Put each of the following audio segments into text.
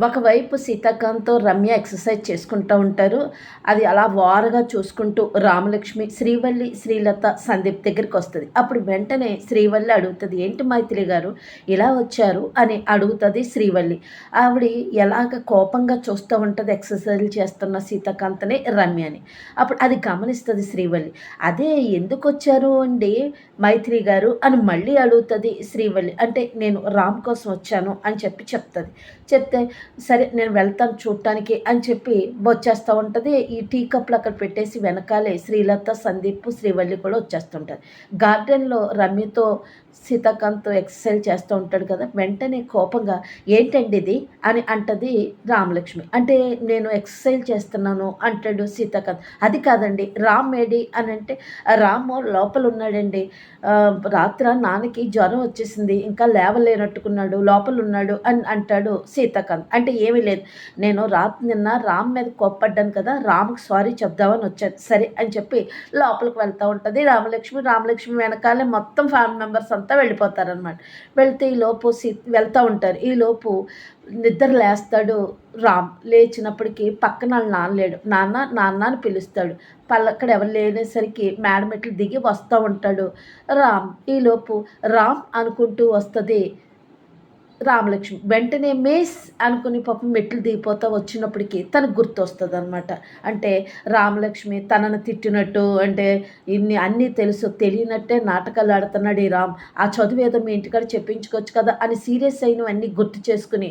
ఒకవైపు సీతాకాంత్తో రమ్య ఎక్సర్సైజ్ చేసుకుంటూ ఉంటారు. అది అలా వారుగా చూసుకుంటూ రామలక్ష్మి శ్రీవల్లి శ్రీలత సందీప్ దగ్గరికి వస్తుంది. అప్పుడు వెంటనే శ్రీవల్లి అడుగుతుంది ఏంటి మైత్రి గారు ఇలా వచ్చారు? అని అడుగుతుంది శ్రీవల్లి. ఆవిడ ఎలాగ కోపంగా చూస్తూ ఉంటుంది ఎక్సర్సైజ్ చేస్తున్న సీతాకాంత్ని రమ్యని. అప్పుడు అది గమనిస్తుంది శ్రీవల్లి. అదే ఎందుకు వచ్చారు అండి మైత్రి గారు? అని మళ్ళీ అడుగుతుంది శ్రీవల్లి. అంటే నేను రామ్ కోసం వచ్చాను అని చెప్పి చెప్తుంది. చెప్తే సరే నేను వెళ్తాను చూడటానికి అని చెప్పి వచ్చేస్తూ ఉంటుంది. ఈ టీ కప్లు అక్కడ పెట్టేసి వెనకాలే శ్రీలత సందీప్ శ్రీవల్లి కూడా వచ్చేస్తుంటారు. గార్డెన్లో రమ్యతో సీతాకాంత్ ఎక్సర్సైజ్ చేస్తూ ఉంటాడు కదా వెంటనే కోపంగా ఏంటండి ఇది? అని అంటది రామలక్ష్మి. అంటే నేను ఎక్సర్సైజ్ చేస్తున్నాను అంటాడు సీతాకాంత్. అది కాదండి రామ్ ఏడి? అని అంటే రామ్ లోపల ఉన్నాడండి. రాత్ర నాన్నకి జ్వరం వచ్చేసింది ఇంకా లేవలేనట్టుకున్నాడు లోపల ఉన్నాడు అని అంటాడు సీతాకాంత్. అంటే ఏమీ లేదు. నేను రాత్రి నిన్న రామ్ మీద కోప్పడ్డాను కదా రామ్కి సారీ చెప్దామని వచ్చాను. సరే అని చెప్పి లోపలికి వెళ్తూ ఉంటుంది రామలక్ష్మి. రామలక్ష్మి వెనకాలే మొత్తం ఫ్యామిలీ మెంబర్స్ అంతా వెళ్ళిపోతారనమాట వెళ్తే ఈ లోపు సీ వెళ్తూ ఉంటారు. ఈ లోపు నిద్ర లేస్తాడు రామ్. లేచినప్పటికీ పక్కన వాళ్ళ నాన్న లేడు. నాన్న నాన్న అని పిలుస్తాడు. పల్లక్కడ ఎవరు లేనేసరికి మేడమెట్లు దిగి వస్తూ ఉంటాడు రామ్. ఈలోపు రామ్ అనుకుంటూ వస్తుంది రామలక్ష్మి. వెంటనే మేస్ అనుకుని పాపం మెట్లు దిగిపోతా వచ్చినప్పటికీ తనకు గుర్తొస్తుంది అనమాట అంటే రామలక్ష్మి తనను తిట్టినట్టు అంటే ఇన్ని అన్నీ తెలుసు తెలియనట్టే నాటకాలు ఆడుతున్నాడు ఈ రామ్. ఆ చదువు ఏదో మీ ఇంటికాడ చెప్పించుకోవచ్చు కదా అని సీరియస్ అయినవన్నీ గుర్తు చేసుకుని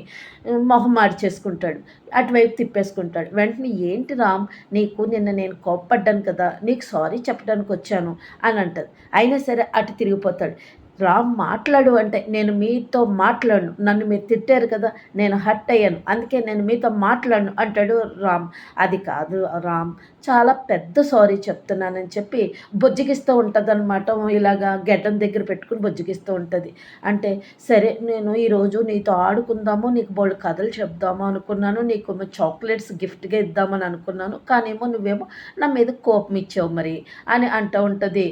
మొహం మాడి చేసుకుంటాడు అటువైపు తిప్పేసుకుంటాడు. వెంటనే ఏంటి రామ్ నీకు నిన్న నేను కోప్పడ్డాను కదా నీకు సారీ చెప్పడానికి వచ్చాను అని అంటది. అయినా సరే అటు తిరిగిపోతాడు. రామ్ మాట్లాడు అంటే నేను మీతో మాట్లాడను. నన్ను మీరు తిట్టారు కదా నేను హట్ అయ్యాను. అందుకే నేను మీతో మాట్లాడను అంటాడు రామ్. అది కాదు రామ్ చాలా పెద్ద సారీ చెప్తున్నానని చెప్పి బుజ్జిగిస్తూ ఉంటుంది అనమాట ఇలాగా గెడ్డం దగ్గర పెట్టుకుని బుజ్జిగిస్తూ ఉంటుంది. అంటే సరే నేను ఈరోజు నీతో ఆడుకుందాము నీకు బోళ్ళు కథలు చెప్దాము అనుకున్నాను నీకు చాక్లెట్స్ గిఫ్ట్గా ఇద్దామని అనుకున్నాను కానేమో నువ్వేమో నా మీద కోపం ఇచ్చావు మరి అని అంటూ ఉంటుంది.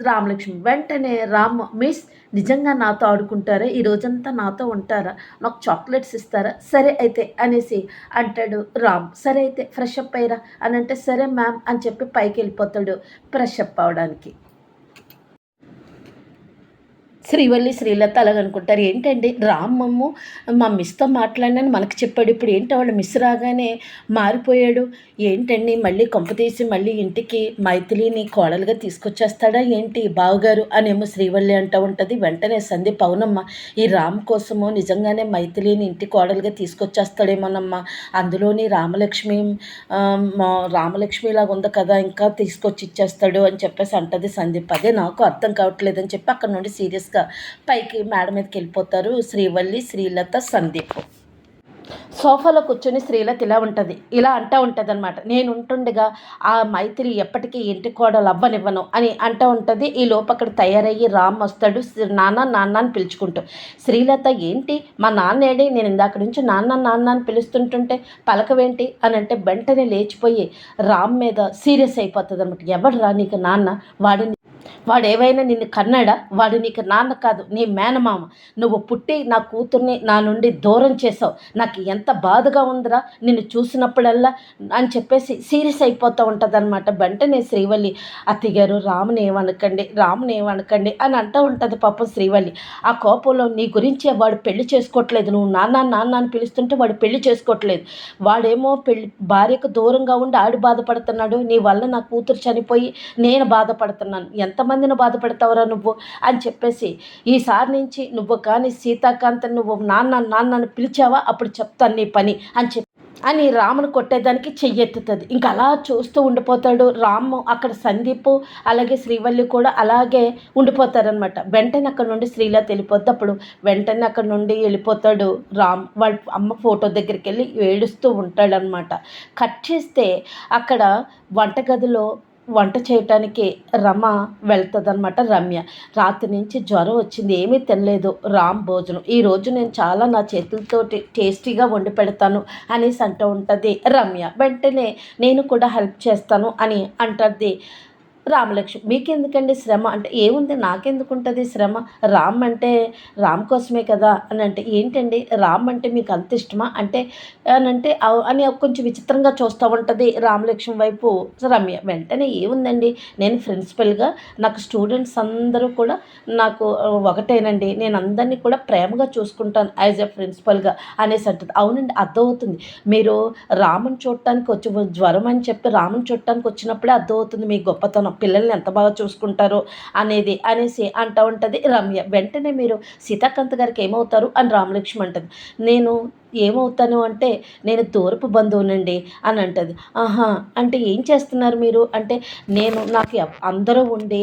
రామలక్ష్మి. వెంటనే రామ్ మిస్ నిజంగా నాతో ఆడుకుంటారా? ఈ రోజంతా నాతో ఉంటారా? నాకు చాక్లెట్స్ ఇస్తారా? సరే అయితే అనేసి అంటాడు రామ్. సరే అయితే ఫ్రెష్ అప్ అయ్యరా అని అంటే సరే మ్యామ్ అని చెప్పి పైకి వెళ్ళిపోతాడు ఫ్రెష్ అప్ అవడానికి. శ్రీవల్లి శ్రీలత అలాగనుకుంటారు. ఏంటండి? రామమ్మ మా మిస్తో మాట్లాడినని మనకు చెప్పాడు ఇప్పుడు ఏంటి వాళ్ళు మిస్ రాగానే మారిపోయాడు? ఏంటండి? మళ్ళీ కొంపతీసి మళ్ళీ ఇంటికి మైథిలిని కోడలుగా తీసుకొచ్చేస్తాడా ఏంటి బావగారు? అనేమో శ్రీవల్లి అంటూ ఉంటుంది. వెంటనే సందీప్ పౌనమ్మ ఈ రామ్ కోసము నిజంగానే మైథిలిని ఇంటి కోడలుగా తీసుకొచ్చేస్తాడేమోనమ్మా. అందులోని రామలక్ష్మి రామలక్ష్మి లాగా ఉంది కదా ఇంకా తీసుకొచ్చి ఇచ్చేస్తాడు అని చెప్పేసి అంటది సందీప్ అదే నాకు అర్థం కావట్లేదని చెప్పి అక్కడ నుండి సీరియస్గా పైకి మేడ మీదకి వెళ్ళిపోతారు శ్రీవల్లి శ్రీలత సందీప్. సోఫాలో కూర్చొని శ్రీలత ఇలా ఉంటుంది ఇలా అంటూ ఉంటుంది అనమాట నేను ఉంటుండగా ఆ మైత్రి ఎప్పటికీ ఇంటి కోడలు అవ్వనివ్వను అని అంటూ ఉంటుంది. ఈ లోపు అక్కడ తయారయ్యి రామ్ వస్తాడు నాన్న నాన్న అని పిలుచుకుంటూ. శ్రీలత ఏంటి? మా నాన్నేడి? నేను ఇందాక నుంచి నాన్న నాన్న అని పిలుస్తుంటుంటే పలకవేంటి? అని అంటే వెంటనే లేచిపోయి రామ్ మీద సీరియస్ అయిపోతుంది అనమాట ఎవడు రా నీకు నాన్న? వాడిని వాడు ఏవైనా నిన్ను కన్నాడా? వాడు నీకు నాన్న కాదు నీ మేనమామ. నువ్వు పుట్టి నా కూతుర్ని నా నుండి దూరం చేసావు నాకు ఎంత బాధగా ఉందిరా నిన్ను చూసినప్పుడల్లా అని చెప్పేసి సీరియస్ అయిపోతూ ఉంటుంది అనమాట వెంటనే శ్రీవల్లి అత్తగారు రాముని ఏమనకండి రాముని ఏమనకండి అని అంటూ ఉంటుంది పాపం శ్రీవల్లి. ఆ కోపంలో నీ గురించే వాడు పెళ్ళి చేసుకోవట్లేదు. నువ్వు నాన్న నాన్న అని పిలుస్తుంటే వాడు పెళ్ళి చేసుకోవట్లేదు. వాడేమో పెళ్ళి భార్యకు దూరంగా ఉండి ఆడు బాధపడుతున్నాడు. నీ వల్ల నా కూతురు చనిపోయి నేను బాధపడుతున్నాను. ఎంతమంది ఎంతమందిని బాధపడతావురా నువ్వు అని చెప్పేసి ఈసారి నుంచి నువ్వు కానీ సీతాకాంత్ నువ్వు నాన్న నాన్నను పిలిచావా? అప్పుడు చెప్తాను నీ పని అని చెప్పి. అని రామును కొట్టేదానికి చెయ్యెత్తుతుంది. ఇంకా అలా చూస్తూ ఉండిపోతాడు రాము అక్కడ సందీప్ అలాగే శ్రీవల్లి కూడా అలాగే ఉండిపోతారనమాట వెంటనే అక్కడ నుండి శ్రీలా తెలిపోద్ది. అప్పుడు వెంటనే అక్కడ నుండి వెళ్ళిపోతాడు రామ్. వాళ్ళ అమ్మ ఫోటో దగ్గరికి వెళ్ళి ఏడుస్తూ ఉంటాడనమాట కట్ చేస్తే అక్కడ వంటగదిలో వంట చేయటానికి రమ వెళ్తుందనమాట రమ్య. రాత్రి నుంచి జ్వరం వచ్చింది ఏమీ తినలేదు. రామ్ భోజనం. ఈరోజు నేను చాలా నా చేతులతో టేస్టీగా వండి పెడతాను అనేసి అంటూ ఉంటుంది రమ్య. వెంటనే నేను కూడా హెల్ప్ చేస్తాను అని అంటుంది రామలక్ష్మి. మీకెందుకండి శ్రమ? అంటే ఏముంది? నాకెందుకు ఉంటుంది శ్రమ? రామ్ అంటే రామ్ కోసమే కదా? అని అంటే ఏంటండి? రామ్ అంటే మీకు అంత ఇష్టమా? అంటే అని అంటే అని కొంచెం విచిత్రంగా చూస్తూ ఉంటుంది రామలక్ష్మి వైపు రమ్య. వెంటనే ఏముందండి? నేను ప్రిన్సిపల్గా నాకు స్టూడెంట్స్ అందరూ కూడా నాకు ఒకటేనండి. నేను అందరినీ కూడా ప్రేమగా చూసుకుంటాను యాజ్ ఎ ప్రిన్సిపల్గా అనేసి అంటుంది. అవునండి అర్థమవుతుంది. మీరు రాముని చూడటానికి వచ్చి జ్వరం అని చెప్పి రాముని చూడటానికి వచ్చినప్పుడే అర్థమవుతుంది మీ గొప్పతనం. పిల్లల్ని ఎంత బాగా చూసుకుంటారో అనేది అనేసి అంటూ ఉంటుంది రమ్య. వెంటనే మీరు సీతాకాంత్ గారికి ఏమవుతారు? అని రామలక్ష్మి అంటుంది. నేను ఏమవుతాను అంటే నేను తూర్పు బంధువునండి అని అంటది. ఆహా అంటే ఏం చేస్తున్నారు మీరు? అంటే నేను నాకు అందరూ ఉండి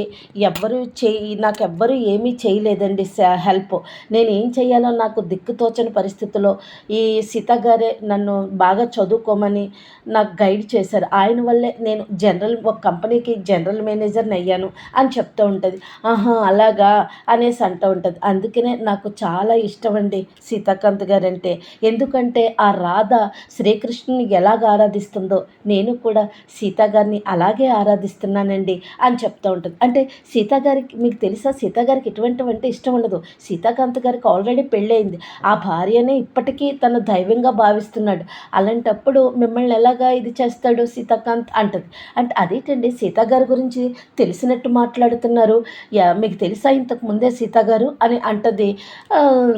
ఎవ్వరు చేయి నాకు ఎవ్వరు ఏమీ చేయలేదండి హెల్ప్. నేను ఏం చేయాలో నాకు దిక్కుతోచని పరిస్థితిలో ఈ సీత గారే నన్ను బాగా చదువుకోమని నాకు గైడ్ చేశారు. ఆయన వల్లే నేను జనరల్ ఒక కంపెనీకి జనరల్ మేనేజర్ని అయ్యాను అని చెప్తూ ఉంటుంది. ఆహా అలాగా అనేసి అంటూ ఉంటుంది. అందుకనే నాకు చాలా ఇష్టం అండి సీతాకాంత్ గారంటే. ఎందుకు ఎందుకంటే ఆ రాధ శ్రీకృష్ణుని ఎలాగ ఆరాధిస్తుందో నేను కూడా సీతా గారిని అలాగే ఆరాధిస్తున్నానండి అని చెప్తూ ఉంటుంది. అంటే సీతాగారికి మీకు తెలుసా? సీతాగారికి ఎటువంటివంటే ఇష్టం ఉండదు. సీతాకాంత్ గారికి ఆల్రెడీ పెళ్ళయింది. ఆ భార్యనే ఇప్పటికీ తను దైవంగా భావిస్తున్నాడు. అలాంటప్పుడు మిమ్మల్ని ఎలాగా ఇది చేస్తాడు సీతాకాంత్ అంటది. అంటే అదేంటండి? సీతా గారి గురించి తెలిసినట్టు మాట్లాడుతున్నారు. యా మీకు తెలుసా ఇంతకు ముందే సీతాగారు అని అంటది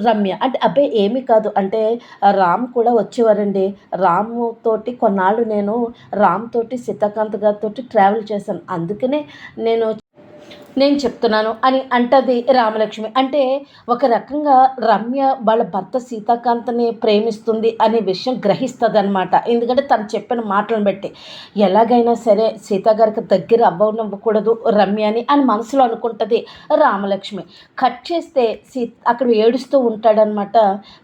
రమ్య. అంటే అబ్బాయి ఏమీ కాదు. అంటే రామ్ కూడా వచ్చేవారండి. రామ్ తోటి కొన్నాళ్ళు నేను రామ్ తోటి సీతాకాంత్ గారితో ట్రావెల్ చేశాను. అందుకనే నేను నేను చెప్తున్నాను అని అంటది రామలక్ష్మి. అంటే ఒక రకంగా రమ్య వాళ్ళ భర్త సీతాకాంత్ని ప్రేమిస్తుంది అనే విషయం గ్రహిస్తుంది అనమాట ఎందుకంటే తను చెప్పిన మాటలను బట్టి. ఎలాగైనా సరే సీతా గారికి దగ్గర అవ్వనివ్వకూడదు రమ్య అని అని మనసులో అనుకుంటుంది రామలక్ష్మి. కట్ చేస్తే సీ అక్కడ ఏడుస్తూ ఉంటాడనమాట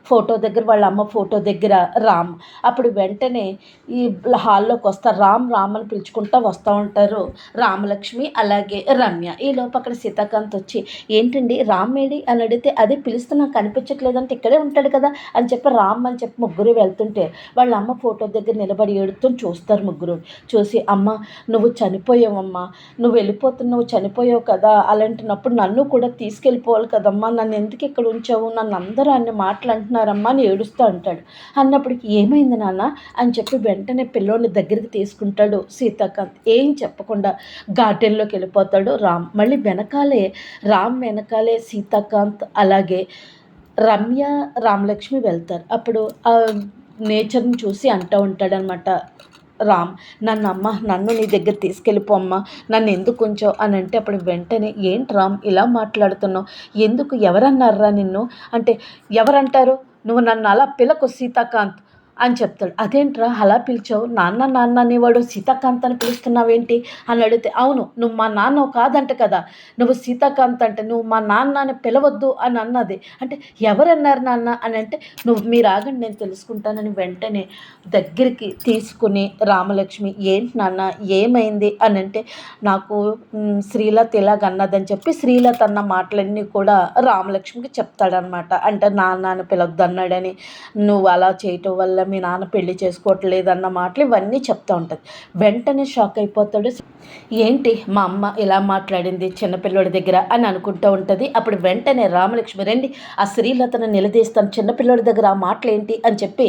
ఫోటో దగ్గర వాళ్ళ అమ్మ ఫోటో దగ్గర రామ్. అప్పుడు వెంటనే ఈ హాల్లోకి వస్తారు రామ్ రామ్ అని పిలుచుకుంటూ వస్తూ ఉంటారు రామలక్ష్మి అలాగే రమ్య. ఈ లోపు అక్కడ సీతాకాంత్ వచ్చి ఏంటండి రామ్ అని అడిగితే అదే పిలుస్తూ నాకు కనిపించట్లేదంటే ఇక్కడే ఉంటాడు కదా అని చెప్పి రామ్ అని చెప్పి ముగ్గురు వెళ్తుంటే వాళ్ళ అమ్మ ఫోటో దగ్గర నిలబడి ఏడుతూ చూస్తారు ముగ్గురు. చూసి అమ్మ నువ్వు చనిపోయావమ్మా. నువ్వు వెళ్ళిపోతున్నావు చనిపోయావు కదా అలాంటినప్పుడు నన్ను కూడా తీసుకెళ్ళిపోవాలి కదమ్మా. నన్ను ఎందుకు ఇక్కడ ఉంచావు? నన్ను అందరూ అన్ని మాటలు అంటున్నారమ్మా అని ఏడుస్తూ అంటాడు. అన్నప్పటికి ఏమైంది నాన్న? అని చెప్పి వెంటనే పిల్లోని దగ్గరికి తీసుకుంటాడు సీతాకాంత్. ఏం చెప్పకుండా గార్డెన్లోకి వెళ్ళిపోతాడు రామ్. మళ్ళీ వెనకాలే రామ్ వెనకాలే సీతాకాంత్ అలాగే రమ్య రామలక్ష్మి వెళ్తారు. అప్పుడు ఆ నేచర్ని చూసి అంటూ ఉంటాడనమాట రామ్ నన్ను అమ్మ నన్ను నీ దగ్గర తీసుకెళ్ళిపో అమ్మ నన్ను ఎందుకు ఉంచావు? అని అంటే అప్పుడు వెంటనే ఏంటి రామ్ ఇలా మాట్లాడుతున్నావు? ఎందుకు ఎవరన్నారా నిన్ను? అంటే ఎవరంటారు? నువ్వు నన్ను అలా పిలకు సీతాకాంత్ అని చెప్తాడు. అదేంట్రా అలా పిలిచావు? నాన్న నాన్న అనేవాడు సీతాకాంత్ అని పిలుస్తున్నావేంటి? అని అడిగితే అవును నువ్వు మా నాన్న కాదంట కదా. నువ్వు సీతాకాంత్ అంటే నువ్వు మా నాన్న అని పిలవద్దు అని అన్నది. అంటే ఎవరన్నారు నాన్న? అని అంటే నువ్వు మీరు ఆగండి నేను తెలుసుకుంటానని వెంటనే దగ్గరికి తీసుకుని రామలక్ష్మి ఏంటి నాన్న ఏమైంది? అని అంటే నాకు శ్రీలత ఇలాగ అన్నదని చెప్పి శ్రీలత అన్న మాటలన్నీ కూడా రామలక్ష్మికి చెప్తాడనమాట. అంటే నాన్న అని పిలవద్దు అన్నాడని నువ్వు అలా చేయటం వల్ల మీ నాన్న పెళ్ళి చేసుకోవట్లేదు అన్న మాటలు ఇవన్నీ చెప్తూ ఉంటుంది. వెంటనే షాక్ అయిపోతాడు. ఏంటి మా అమ్మ ఇలా మాట్లాడింది చిన్నపిల్లోడి దగ్గర అని అనుకుంటూ ఉంటుంది. అప్పుడు వెంటనే రామలక్ష్మి రండి ఆ శ్రీలతను నిలదీస్తాను. చిన్నపిల్లోడి దగ్గర ఆ మాటలు ఏంటి అని చెప్పి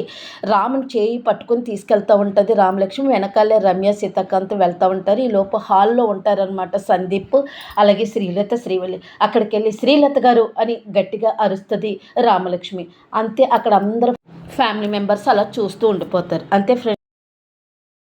రాముని చేయి పట్టుకొని తీసుకెళ్తూ ఉంటుంది. రామలక్ష్మి వెనకాలే రమ్య సీతాకాంత్ వెళ్తూ ఉంటారు. ఈ లోపు హాల్లో ఉంటారనమాట సందీప్ అలాగే శ్రీలత శ్రీవల్లి. అక్కడికి వెళ్ళి శ్రీలత గారు అని గట్టిగా అరుస్తుంది రామలక్ష్మి. అంతే అక్కడ అందరూ ఫ్యామిలీ మెంబర్స్ అలా చూస్తూ ఉండిపోతారు. అంతే ఫ్రెండ్స్